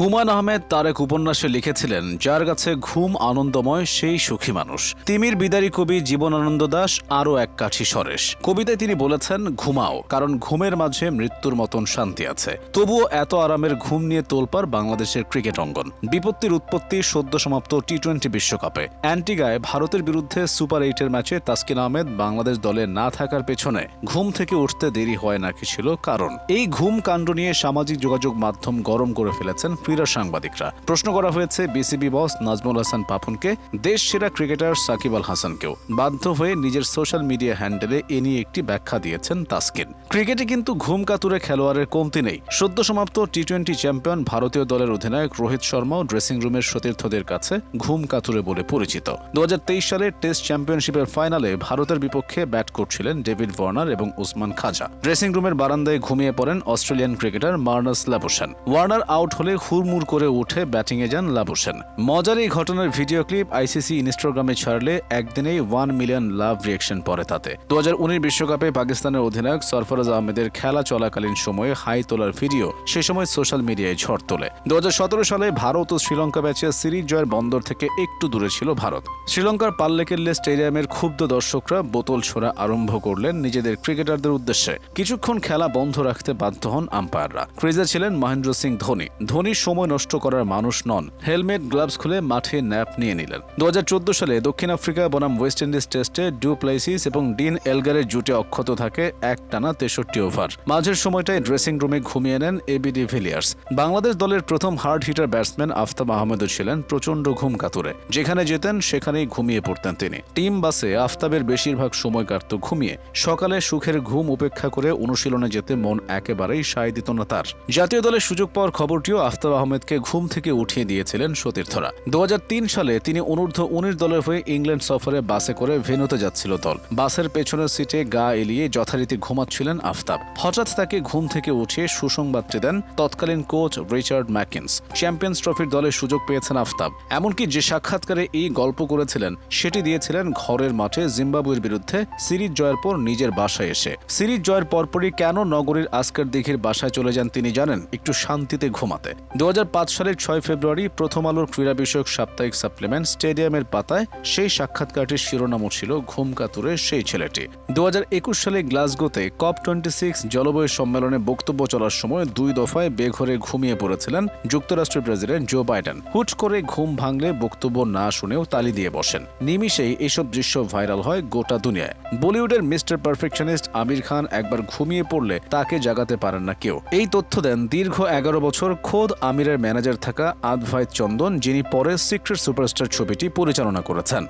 হুমায়ুন আহমেদ তার এক উপন্যাসে লিখেছিলেন, যার কাছে ঘুম আনন্দময়, সেই সুখী মানুষ। তিমির বিদারী কবি জীবনানন্দ দাস আরও এক কাঠি সরেশ। কবিতায় তিনি বলেছেন, ঘুমাও, কারণ ঘুমের মাঝে মৃত্যুর মতন শান্তি আছে। তবুও এত আরামের ঘুম নিয়ে তোলপার বাংলাদেশের ক্রিকেট অঙ্গন। বিপত্তির উৎপত্তি সদ্য সমাপ্ত টি টোয়েন্টি বিশ্বকাপে। অ্যান্টিগায় ভারতের বিরুদ্ধে সুপার এইটের ম্যাচে তাসকিন আহমেদ বাংলাদেশ দলে না থাকার পেছনে ঘুম থেকে উঠতে দেরি হয় নাকি ছিল কারণ। এই ঘুম কাণ্ড নিয়ে সামাজিক যোগাযোগ মাধ্যম গরম করে ফেলেছেন ক্রীড়া সাংবাদিকরা। প্রশ্ন করা হয়েছে, বিসিবি বস নাজমুল হাসান পাপনকে দেশ সেরা ক্রিকেটার সাকিব আল হাসানকেও। বাধ্য হয়ে নিজের সোশ্যাল মিডিয়া হ্যান্ডেলে এ নিয়ে একটি ব্যাখ্যা দিয়েছেন তাসকিন। ক্রিকেটে কিন্তু ঘুম কাতুরে খেলোয়াড়ের কমতি নেই। সদ্য সমাপ্ত টি টোয়েন্টি চ্যাম্পিয়ন ভারতীয় দলের অধিনায়ক রোহিত শর্মাও ড্রেসিং রুমের সতীর্থদের কাছে ঘুম কাতুরে বলে পরিচিত। দু সালের টেস্ট চ্যাম্পিয়নশিপের ফাইনালে ভারতের বিপক্ষে ব্যাট করছিলেন ডেভিড ওয়ার্নার এবং উসমান খাজা। ড্রেসিং রুমের বারান্দায় ঘুমিয়ে পড়েন Australian cricketer Marnus Labuschagne Warner out হলে হুড়মুড় করে উঠে ব্যাটিংয়ে যান লাবুসেন মজার এই ঘটনার ভিডিও ক্লিপ আইসিসি ইনস্টাগ্রামে ছাড়লে একদিনেই ওয়ান মিলিয়ন লাভ রিয়েকশন পরে তাতে। দু বিশ্বকাপে পাকিস্তানের অধিনায়ক সরফরাজ আহমেদের খেলা চলাকালীন সময়ে হাই তোলার ভিডিও সে সময় সোশ্যাল মিডিয়ায় ঝড় তোলে। দু সালে ভারত ও শ্রীলঙ্কা ম্যাচে সিরিজ জয়ের বন্দর থেকে একটু দূরে ছিল ভারত। শ্রীলঙ্কার পাল্লেকেল্লে স্টেডিয়ামের ক্ষুব্ধ দর্শকরা বোতল ছোড়া আরম্ভ করলেন নিজেদের ক্রিকেটারদের উদ্দেশ্যে। কিছুক্ষণ খেলা বন্ধ রাখতে বাধ্য হন আম্পায়াররা ক্রিজে ছিলেন মহেন্দ্র সিং ধোনি। ধোনির সময় নষ্ট করার মানুষ নন। হেলমেট, গ্লাভস খুলে মাঠে ন্যাপ নিয়ে নিলেন। দু হাজার চোদ্দ সালে দক্ষিণ আফ্রিকা বনাম ওয়েস্ট ইন্ডিজ টেস্টে ডু প্লেসিস এবং ডিন এলগারের জুটে অক্ষত থাকে এক টানা তেষট্টি ওভার। মাঝের সময়টায় ড্রেসিং রুমে ঘুমিয়ে নেন এবিডি ভিলিয়ার্স। বাংলাদেশ দলের প্রথম হার্ড হিটার ব্যাটসম্যান আফতাব আহমেদও ছিলেন প্রচণ্ড ঘুম কাতুরে। যেখানে যেতেন, সেখানেই ঘুমিয়ে পড়তেন তিনি। টিম বাসে আফতাবের বেশিরভাগ সময় কাটত ঘুমিয়ে। সকালে সুখের ঘুম উপেক্ষা করে অনুশীলনে যেতে মন একেবারেই সায় দিত না তার। জাতীয় দলের সুযোগ পাওয়ার খবরটিও আফতাব আহমেদকে ঘুম থেকে উঠিয়ে দিয়েছিলেন সতীর্থরা। দু হাজার তিন সালে তিনি অনূর্ধ্ব উনিশ দলের হয়ে ইংল্যান্ড সফরে বাসে করে ভেনুতে যাচ্ছিল দল। বাসের পেছনের সিটে গা এলিয়ে যথারীতি ঘুমাচ্ছিলেন আফতাব। হঠাৎ তাকে ঘুম থেকে উঠিয়ে সুসংবাদটি দেন তৎকালীন কোচ রিচার্ড ম্যাকিন্স। চ্যাম্পিয়ন্স ট্রফির দলে সুযোগ পেয়েছেন আফতাব। এমনকি যে সাক্ষাৎকারে এই গল্প করেছিলেন, সেটি দিয়েছিলেন ঘরের মাঠে জিম্বাবুয়ের বিরুদ্ধে সিরিজ জয়ের পর নিজের বাসায় এসে। সিরিজ জয়ের পরপরই কেন নগরীর আজকের দিঘির বাসায় চলে যান তিনি জানেন? একটু শান্তিতে ঘুমাতে। দু হাজার পাঁচ সালের ছয় ফেব্রুয়ারি প্রথম আলোর ক্রীড়া বিষয়ক সাপ্তাহিক সাপ্লিমেন্ট স্টেডিয়ামের পাতায় সেই সাক্ষাৎকারটির শিরোনামও ছিল ঘুম কাতুরে সেই ছেলেটি। দু সালে গ্লাসগোতে কপ টোয়েন্টি সিক্স জলবায়ু সম্মেলনে বক্তব্য চলার সময় দুই দফায় বেঘরে ঘুমিয়ে পড়েছিলেন যুক্তরাষ্ট্রের প্রেসিডেন্ট জো বাইডেন। হুট করে ঘুম ভাঙলে বক্তব্য না শুনেও তালি দিয়ে বসেন। নিমিষেই এইসব দৃশ্য ভাইরাল হয় গোটা দুনিয়ায়। বলিউডের মিস্টার পারফেকশনিস্ট আমির খান একবার ঘুমিয়ে পড়লে তাকে জাগাতে পারেন না কেউ। এই তথ্য দেন দীর্ঘ এগারো বছর খোদ আমিরের ম্যানেজার থাকা আদভাইত চন্দন যিনি পরে সিক্রেট সুপারস্টার ছবিটি পরিচালনা করেছেন।